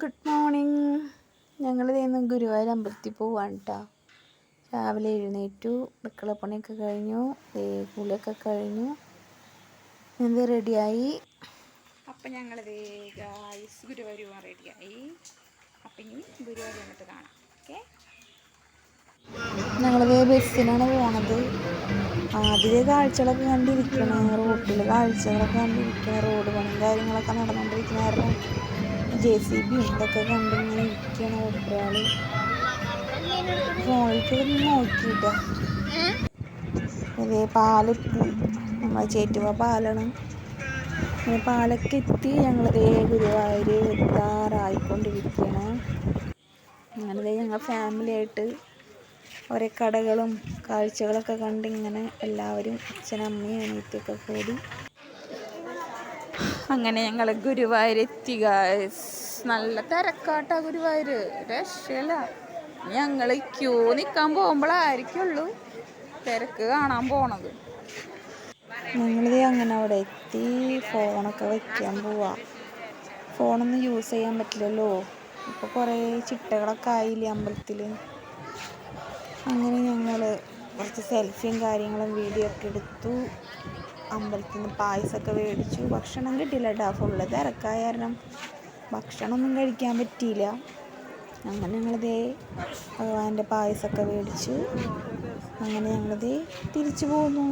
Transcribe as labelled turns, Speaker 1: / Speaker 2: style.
Speaker 1: Good morning ഞങ്ങൾ ഇന്ന് ഗുരുവായൂർ അമ്പലത്തിൽ പോവാണ് കേട്ടോ രാവിലെ എഴുന്നേറ്റു അടുക്കള പണിയൊക്കെ കഴിഞ്ഞു ദേ കുളിയൊക്കെ കഴിഞ്ഞു. ഇത് റെഡിയായി
Speaker 2: അപ്പം ഞങ്ങൾ ഗായ്സ് ഗുരുവായൂർ റെഡിയായി അപ്പം ഇനി ഗുരുവായൂർ വന്നിട്ട് കാണാം. ഓക്കെ
Speaker 1: ഞങ്ങളിത് ബസ്സിനാണ് പോണത്. ആദ്യത്തെ കാഴ്ചകളൊക്കെ കണ്ടിരിക്കണേ റോട്ടിൽ കാഴ്ചകളൊക്കെ കണ്ടിരിക്കണേ റോഡ് പണിയും കാര്യങ്ങളൊക്കെ നടന്നുകൊണ്ടിരിക്കുന്ന കാരണം ജെ സി ബി ഇതൊക്കെ കണ്ടിങ്ങനെ ഇരിക്കുകയാണ് ഒരാൾ ഫോണിലേക്ക് നോക്കിയിട്ടാ ഇതേ പാലെത്തി നമ്മളെ ചേറ്റുവ പാലാണ്. അങ്ങനെ പാലൊക്കെ എത്തി ഞങ്ങളിതേ ഗുരുവായൂർ എത്താറായിക്കൊണ്ടിരിക്കുകയാണ് അങ്ങനെ ഞങ്ങൾ ഫാമിലി ആയിട്ട് ഓരോ കടകളും കാഴ്ചകളൊക്കെ കണ്ടിങ്ങനെ എല്ലാവരും അച്ഛനമ്മയും അനിയത്തിയൊക്കെ കൂടി
Speaker 2: അങ്ങനെ ഞങ്ങൾ ഗുരുവായൂർ എത്തി ഗായ്സ് നല്ല തിരക്കാട്ടാ ഗുരുവായൂർ രക്ഷയില്ല. ഞങ്ങൾ ക്യൂ നിൽക്കാൻ പോകുമ്പോഴായിരിക്കുള്ളൂ തിരക്ക് കാണാൻ പോണത്.
Speaker 1: ഞങ്ങളിത് അങ്ങനെ അവിടെ എത്തി ഫോണൊക്കെ വെക്കാൻ പോവാ. ഫോണൊന്നും യൂസ് ചെയ്യാൻ പറ്റില്ലല്ലോ. ഇപ്പോൾ കുറേ ചിട്ടകളൊക്കെ ആയില്ലേ അമ്പലത്തിൽ അങ്ങനെ ഞങ്ങൾ കുറച്ച് സെൽഫിയും കാര്യങ്ങളും വീഡിയോ ഒക്കെ എടുത്തു. അമ്പലത്തിൽ നിന്ന് പായസമൊക്കെ മേടിച്ചു. ഭക്ഷണം കിട്ടിയില്ല കേട്ടോ ഫുള്ള് തിരക്കായ കാരണം ഭക്ഷണമൊന്നും കഴിക്കാൻ പറ്റിയില്ല. അങ്ങനെ ഞങ്ങളിതേ ഭഗവാന്റെ പായസമൊക്കെ മേടിച്ചു. അങ്ങനെ ഞങ്ങളിതേ തിരിച്ചു പോന്നു.